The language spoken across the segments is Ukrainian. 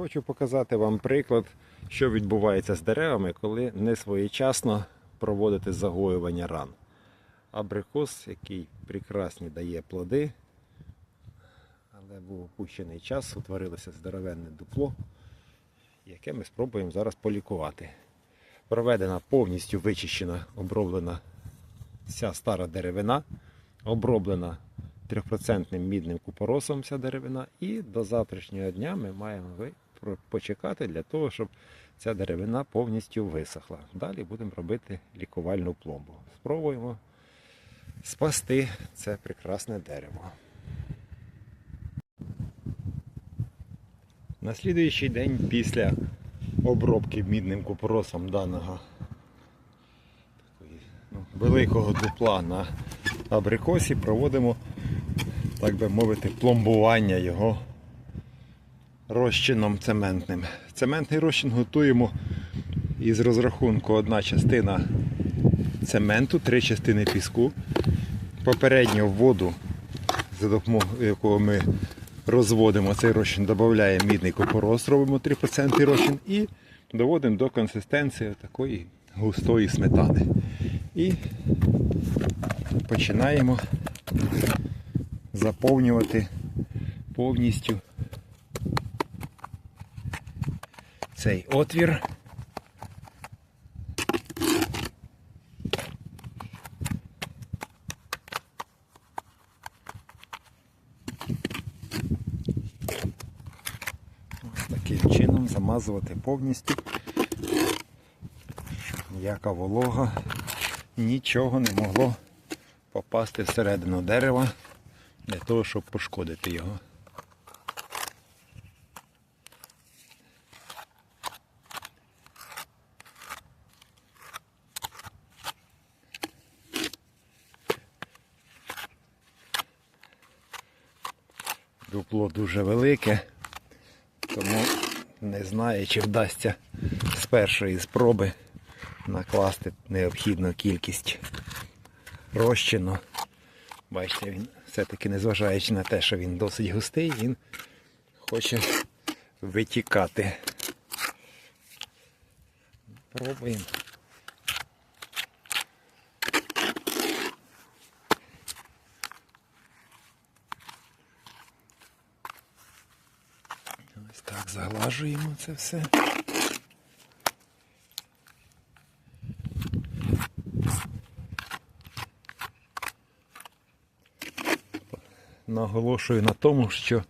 Хочу показати вам приклад, що відбувається з деревами, коли не своєчасно проводити загоювання ран. Абрикос, який прекрасні дає плоди, але був опущений час, утворилося здоровенне дупло, яке ми спробуємо зараз полікувати. Проведена повністю вичищена, оброблена вся стара деревина, оброблена 3% мідним купоросом вся деревина. І до завтрашнього дня ми маємо почекати для того, щоб ця деревина повністю висохла. Далі будемо робити лікувальну пломбу. Спробуємо спасти це прекрасне дерево. На слідуючий день після обробки мідним купоросом даного ну, великого дупла на абрикосі проводимо, так би мовити, пломбування його розчином цементним. Цементний розчин готуємо із розрахунку одна частина цементу, три частини піску. Попередньо в воду, за допомогою якого ми розводимо цей розчин, додаємо мідний купорос, робимо 3% розчин і доводимо до консистенції такої густої сметани. І починаємо заповнювати повністю цей отвір. Ось Таким чином замазувати повністю. Ніяка волога, нічого не могло попасти всередину дерева для того, щоб пошкодити його. Дупло дуже велике, тому не знаю, чи вдасться з першої спроби накласти необхідну кількість розчину. Бачите, він все-таки незважаючи на те, що він досить густий, він хоче витікати. Пробуємо. Ось так заглажуємо це все. Наголошую на тому, що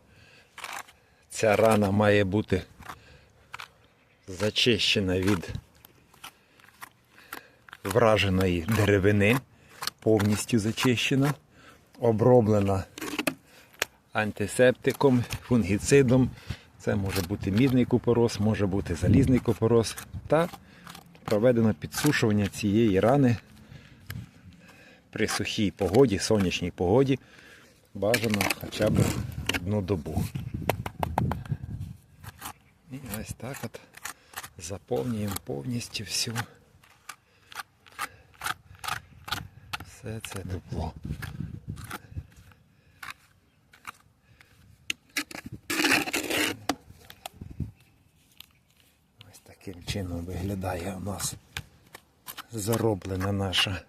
ця рана має бути зачищена від враженої деревини, повністю зачищена, оброблена антисептиком, фунгіцидом. Це може бути мідний купорос, може бути залізний купорос. Та проведено підсушування цієї рани при сухій погоді, сонячній погоді. Бажано хоча б одну добу. І ось так от заповнюємо повністю всю все це дупло. Ось таким чином виглядає у нас зароблена наша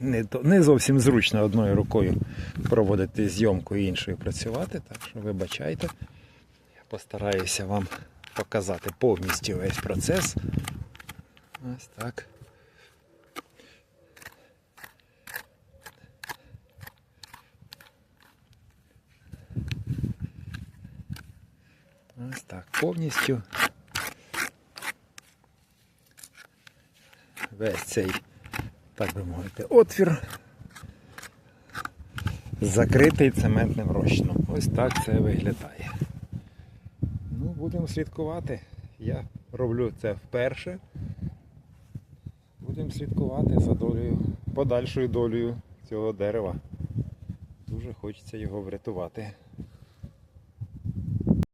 не, не зовсім зручно одною рукою проводити зйомку і іншою працювати, так що вибачайте. Я постараюся вам показати повністю весь процес. Ось так. Ось так, повністю. Весь цей, так би мовити, отвір закритий цементним розчином. Ось так це виглядає. Ну, будемо слідкувати. Я роблю це вперше. Будемо слідкувати за долею, подальшою долею цього дерева. Дуже хочеться його врятувати.